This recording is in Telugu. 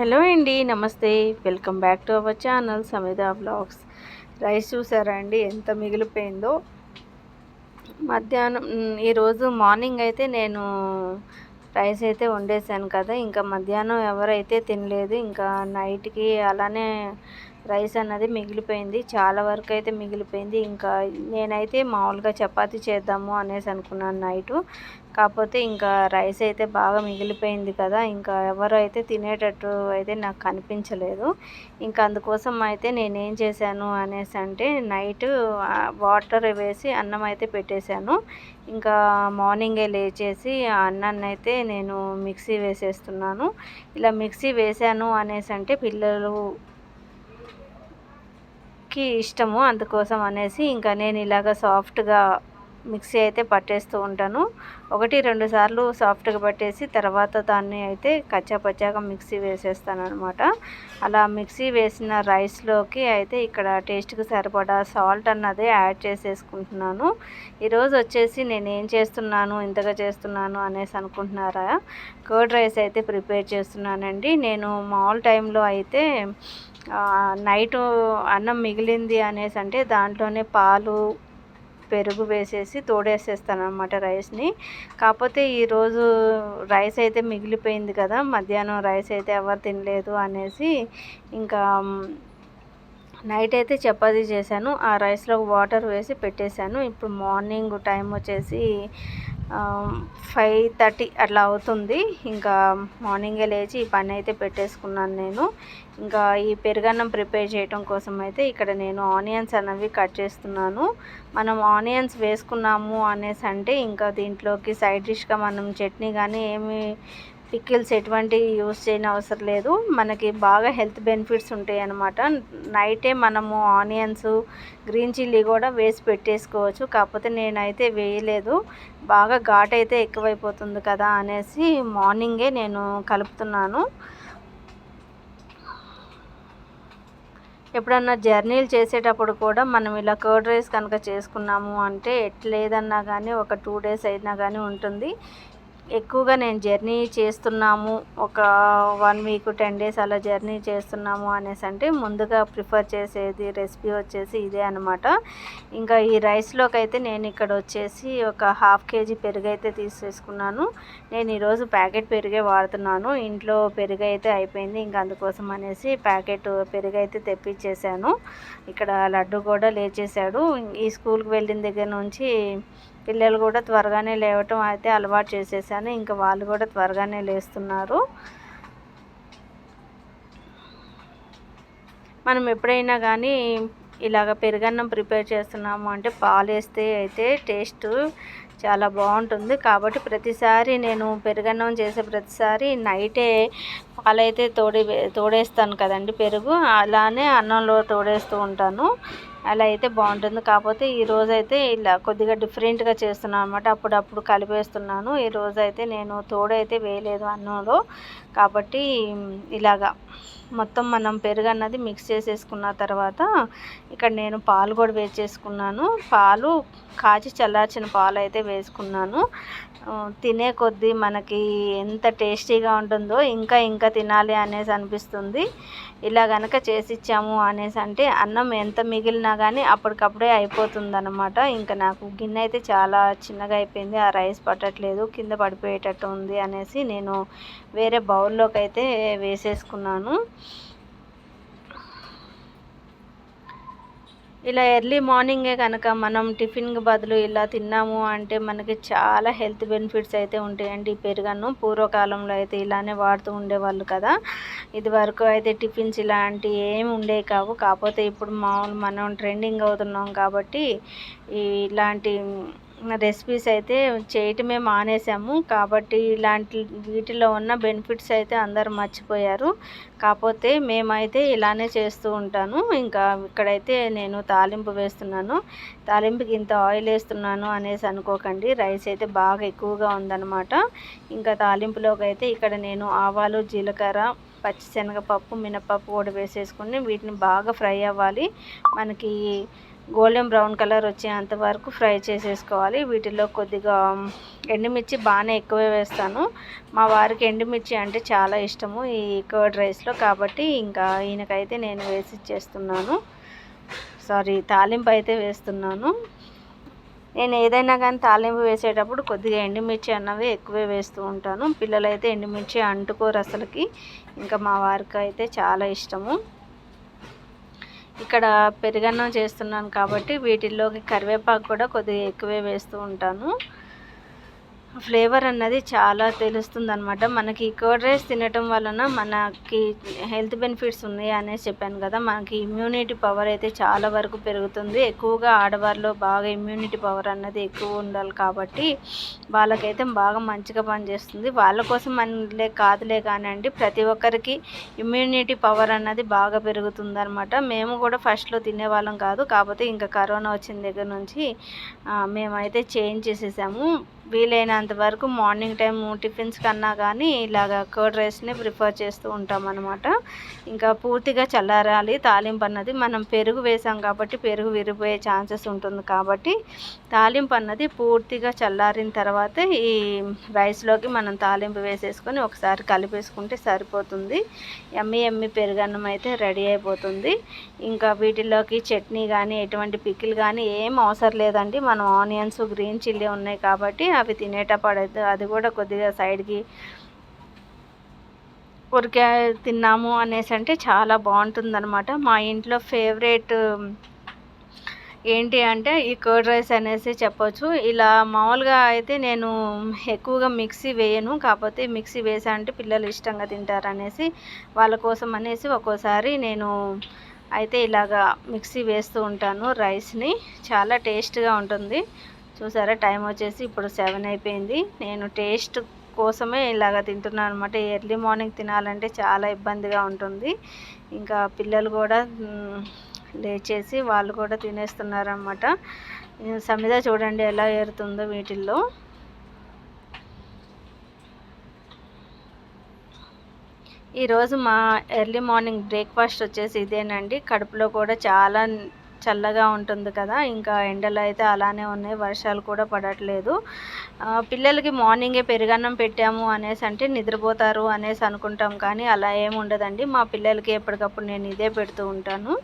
హలో అండి నమస్తే. Welcome back to our channel Samitha blogs. Rice చూసారా అండి? ఎంత మిగిలిపోయిందో. మధ్యాహ్నం ఈరోజు మార్నింగ్ అయితే నేను రైస్ అయితే వండేసాను కదా. ఇంకా మధ్యాహ్నం ఎవరైతే తినలేదు ఇంకా నైట్కి అలానే రైస్ అన్నది మిగిలిపోయింది. చాలా వరకు అయితే మిగిలిపోయింది. ఇంకా నేనైతే మామూలుగా చపాతి చేద్దాము అనేసి అనుకున్నాను నైటు. కాకపోతే ఇంకా రైస్ అయితే బాగా మిగిలిపోయింది కదా ఇంకా ఎవరు అయితే తినేటట్టు అయితే నాకు కనిపించలేదు. ఇంకా అందుకోసం అయితే నేనేం చేశాను అనేసి అంటే నైట్ వాటర్ వేసి అన్నం అయితే పెట్టేశాను. ఇంకా మార్నింగే లేచేసి ఆ అన్నాన్ని అయితే నేను మిక్సీ వేసేస్తున్నాను. ఇలా మిక్సీ వేసాను అనేసి అంటే పిల్లలు కి ఇష్టము అందుకోసం అనేసి ఇంకా నేను ఇలాగ సాఫ్ట్గా మిక్సీ అయితే పట్టేస్తూ ఉంటాను. ఒకటి రెండు సార్లు సాఫ్ట్గా పట్టేసి తర్వాత దాన్ని అయితే కచ్చా పచ్చాగా మిక్సీ వేసేస్తాను అనమాట అలా మిక్సీ వేసిన రైస్లోకి అయితే ఇక్కడ టేస్ట్కి సరిపడా సాల్ట్ అన్నది యాడ్ చేసేసుకుంటున్నాను. ఈరోజు వచ్చేసి నేను ఏం చేస్తున్నాను ఇంతగా చేస్తున్నాను అనేసి అనుకుంటున్నారా? కర్డ్ రైస్ అయితే ప్రిపేర్ చేస్తున్నానండి. నేను మామూలు టైంలో అయితే నైట్ అన్నం మిగిలింది అనేసి అంటే దాంట్లోనే పాలు పెరుగు వేసేసి తోడేసేస్తాను అనమాట రైస్ని. కాకపోతే ఈరోజు రైస్ అయితే మిగిలిపోయింది కదా మధ్యాహ్నం రైస్ అయితే ఎవరు తినలేదు అనేసి ఇంకా నైట్ అయితే చపాతీ చేశాను. ఆ రైస్లో వాటర్ వేసి పెట్టేశాను. ఇప్పుడు మార్నింగ్ టైం వచ్చేసి ఫైవ్ థర్టీ అట్లా అవుతుంది. ఇంకా మార్నింగే లేచి ఈ పని అయితే పెట్టేసుకున్నాను నేను. ఇంకా ఈ పెరుగన్నం ప్రిపేర్ చేయడం కోసం అయితే ఇక్కడ నేను ఆనియన్స్ అనేవి కట్ చేస్తున్నాను. మనం ఆనియన్స్ వేసుకున్నాము అనేసి అంటే ఇంకా దీంట్లోకి సైడ్ డిష్గా మనం చట్నీ కానీ ఏమి పిక్కిల్స్ ఎటువంటి యూస్ చేయని అవసరం లేదు. మనకి బాగా హెల్త్ బెనిఫిట్స్ ఉంటాయి అన్నమాట. నైటే మనము ఆనియన్స్ గ్రీన్ చిల్లీ కూడా వేసి పెట్టేసుకోవచ్చు. కాకపోతే నేనైతే వేయలేదు. బాగా ఘాట్ అయితే ఎక్కువైపోతుంది కదా అనేసి మార్నింగే నేను కలుపుతున్నాను. ఎప్పుడన్నా జర్నీలు చేసేటప్పుడు కూడా మనం ఇలా కర్డ్ రైస్ కనుక చేసుకున్నాము అంటే ఎట్లేదన్నా కానీ ఒక టూ డేస్ అయినా కానీ ఉంటుంది. ఎక్కువగా నేను జర్నీ చేస్తున్నాము. ఒక వన్ వీక్ టెన్ డేస్ అలా జర్నీ చేస్తున్నాము అనేసి అంటే ముందుగా ప్రిఫర్ చేసేది రెసిపీ వచ్చేసి ఇదే అనమాట ఇంకా ఈ రైస్లోకి అయితే నేను ఇక్కడ వచ్చేసి ఒక హాఫ్ కేజీ పెరుగు అయితే తీసేసుకున్నాను. నేను ఈరోజు ప్యాకెట్ పెరుగే వాడుతున్నాను. ఇంట్లో పెరుగు అయితే అయిపోయింది. ఇంకా అందుకోసం అనేసి ప్యాకెట్ పెరుగు అయితే తెప్పించేశాను. ఇక్కడ లడ్డు కూడా లేచేశాడు. ఈ స్కూల్కి వెళ్ళిన దగ్గర నుంచి పిల్లలు కూడా త్వరగానే లేవటం అయితే అలవాటు చేసేసాను. ఇంకా వాళ్ళు కూడా త్వరగానే లేస్తున్నారు. మనం ఎప్పుడైనా కానీ ఇలాగ పెరుగన్నం ప్రిపేర్ చేస్తున్నాము అంటే పాలు వేస్తే అయితే టేస్ట్ చాలా బాగుంటుంది. కాబట్టి ప్రతిసారి నేను పెరుగన్నం చేసే ప్రతిసారి నైటే పాలైతే తోడి తోడేస్తాను కదండి పెరుగు. అలానే అన్నంలో తోడేస్తూ ఉంటాను. అలా అయితే బాగుంటుంది. కాకపోతే ఈ రోజు అయితే ఇలా కొద్దిగా డిఫరెంట్గా చేస్తున్నాను అనమాట అప్పుడప్పుడు కలిపేస్తున్నాను. ఈ రోజు అయితే నేను తోడైతే వేయలేదు అన్నంలో. కాబట్టి ఇలాగా మొత్తం మనం పెరుగు అన్నది మిక్స్ చేసేసుకున్న తర్వాత ఇక్కడ నేను పాలు కూడా వేసేసుకున్నాను. పాలు కాచి చల్లార్చిన పాలు అయితే వేసుకున్నాను తినే కొద్దీ మనకి ఎంత టేస్టీగా ఉంటుందో ఇంకా ఇంకా తినాలి అనేసి అనిపిస్తుంది. ఇలా కనుక చేసి ఇచ్చాము అనేసి అంటే అన్నం ఎంత మిగిలినా కానీ అప్పటికప్పుడే అయిపోతుంది అనమాట ఇంకా నాకు గిన్నె అయితే చాలా చిన్నగా అయిపోయింది. ఆ రైస్ పట్టట్లేదు కింద పడిపోయేటట్టు ఉంది అనేసి నేను వేరే బౌల్లోకి అయితే వేసేసుకున్నాను. ఇలా ఎర్లీ మార్నింగే కనుక మనం టిఫిన్కి బదులు ఇలా తిన్నాము అంటే మనకి చాలా హెల్త్ బెనిఫిట్స్ అయితే ఉంటాయండి. పెరుగన్ను పూర్వకాలంలో అయితే ఇలానే వాడుతూ ఉండేవాళ్ళు కదా. ఇది వరకు అయితే టిఫిన్స్ ఇలాంటివి ఏమి ఉండేవి కావు. కాకపోతే ఇప్పుడు మామూలు మనం ట్రెండింగ్ అవుతున్నాం కాబట్టి ఇలాంటి రెసిపీస్ అయితే చేయటమే మానేసాము. కాబట్టి ఇలాంటి వీటిలో ఉన్న బెనిఫిట్స్ అయితే అందరు మర్చిపోయారు. కాకపోతే మేమైతే ఇలానే చేస్తూ ఉంటాను. ఇంకా ఇక్కడైతే నేను తాలింపు వేస్తున్నాను. తాలింపుకి ఇంత ఆయిల్ వేస్తున్నాను అనేసి అనుకోకండి. రైస్ అయితే బాగా ఎక్కువగా ఉందన్నమాట. ఇంకా తాలింపులోకి అయితే ఇక్కడ నేను ఆవాలు జీలకర్ర పచ్చిశనగపప్పు మినపప్పు కూడా వేసేసుకుని వీటిని బాగా ఫ్రై అవ్వాలి. మనకి గోల్డెన్ బ్రౌన్ కలర్ వచ్చేంత వరకు ఫ్రై చేసేసుకోవాలి. వీటిలో కొద్దిగా ఎండుమిర్చి బాగానే ఎక్కువే వేస్తాను. మా వారికి ఎండుమిర్చి అంటే చాలా ఇష్టము ఈ కర్డ్ రైస్లో కాబట్టి ఇంకా ఈయనకైతే నేను వేసి ఇచ్చేస్తున్నాను. సారీ తాలింపు అయితే వేస్తున్నాను. నేను ఏదైనా కానీ తాలింపు వేసేటప్పుడు కొద్దిగా ఎండుమిర్చి అన్నవి ఎక్కువే వేస్తూ ఉంటాను. పిల్లలైతే ఎండుమిర్చి అంటుకోరు అసలుకి. ఇంకా మా వారికి అయితే చాలా ఇష్టము. ఇక్కడ పెరుగన్నం చేస్తున్నాను కాబట్టి వీటిల్లోకి కరివేపాకు కూడా కొద్దిగా ఎక్కువే వేస్తూ ఉంటాను. ఫ్లేవర్ అన్నది చాలా తెలుస్తుంది అనమాట మనకి కర్డ్ రైస్ తినటం వలన మనకి హెల్త్ బెనిఫిట్స్ ఉన్నాయి అనేసి చెప్పాను కదా. మనకి ఇమ్యూనిటీ పవర్ అయితే చాలా వరకు పెరుగుతుంది. ఎక్కువగా ఆడవారిలో బాగా ఇమ్యూనిటీ పవర్ అన్నది ఎక్కువ ఉండాలి కాబట్టి వాళ్ళకైతే బాగా మంచిగా పనిచేస్తుంది. వాళ్ళ కోసం మనలే కాదులే కానివ్వండి ప్రతి ఒక్కరికి ఇమ్యూనిటీ పవర్ అన్నది బాగా పెరుగుతుంది అనమాట మేము కూడా ఫస్ట్లో తినేవాళ్ళం కాదు కాకపోతే ఇంకా కరోనా వచ్చిన దగ్గర నుంచి మేమైతే చేంజ్ చేసేసాము. వీలైన వీలైనంత వరకు మార్నింగ్ టైం టిఫిన్స్ కన్నా కానీ ఇలాగ కర్డ్ రైస్ని ప్రిఫర్ చేస్తూ ఉంటాం అనమాట ఇంకా పూర్తిగా చల్లారాలి తాలింపు అన్నది మనం పెరుగు వేసాం కాబట్టి పెరుగు విరిపోయే ఛాన్సెస్ ఉంటుంది కాబట్టి తాలింపు అన్నది పూర్తిగా చల్లారిన తర్వాత ఈ రైస్లోకి మనం తాలింపు వేసేసుకొని ఒకసారి కలిపేసుకుంటే సరిపోతుంది. ఎమ్మి ఎమ్మి పెరుగన్నం అయితే రెడీ అయిపోతుంది. ఇంకా వీటిలోకి చట్నీ కానీ ఎటువంటి పికిల్ కానీ ఏం అవసరం లేదండి. మనం ఆనియన్స్ గ్రీన్ చిల్లీ ఉన్నాయి కాబట్టి అవి తినేటప్పుడు అది కూడా కొద్దిగా సైడ్కి ఊరికే తిన్నాము అనేసి అంటే చాలా బాగుంటుందన్నమాట. మా ఇంట్లో ఫేవరెట్ ఏంటి అంటే ఈ కర్డ్ రైస్ అనేసి చెప్పొచ్చు. ఇలా మామూలుగా అయితే నేను ఎక్కువగా మిక్సీ వేయను. కాకపోతే మిక్సీ వేసా అంటే పిల్లలు ఇష్టంగా తింటారు అనేసి వాళ్ళ కోసం అనేసి ఒక్కోసారి నేను అయితే ఇలాగా మిక్సీ వేస్తూ ఉంటాను రైస్ని. చాలా టేస్ట్గా ఉంటుంది. చూసారా టైం వచ్చేసి ఇప్పుడు సెవెన్ అయిపోయింది. నేను టేస్ట్ కోసమే ఇలాగ తింటున్నాను అనమాట ఎర్లీ మార్నింగ్ తినాలంటే చాలా ఇబ్బందిగా ఉంటుంది. ఇంకా పిల్లలు కూడా లేచేసి వాళ్ళు కూడా తినేస్తున్నారనమాట సమిద చూడండి ఎలా ఏరుతుందో వీటిల్లో. ఈరోజు మా ఎర్లీ మార్నింగ్ బ్రేక్ఫాస్ట్ వచ్చేసి ఇదేనండి. కడుపులో కూడా చాలా చల్లగా ఉంటుంది కదా ఇంకా ఎండలు అయితే అలానే ఉన్నాయి వర్షాలు కూడా పడట్లేదు. పిల్లలకి మార్నింగే పెరుగన్నం పెట్టాము అనేసి అంటే నిద్రపోతారు అనేసి అనుకుంటాం కానీ అలా ఏమి ఉండదండి. మా పిల్లలకి ఎప్పటికప్పుడు నేను ఇదే పెడుతూ ఉంటాను.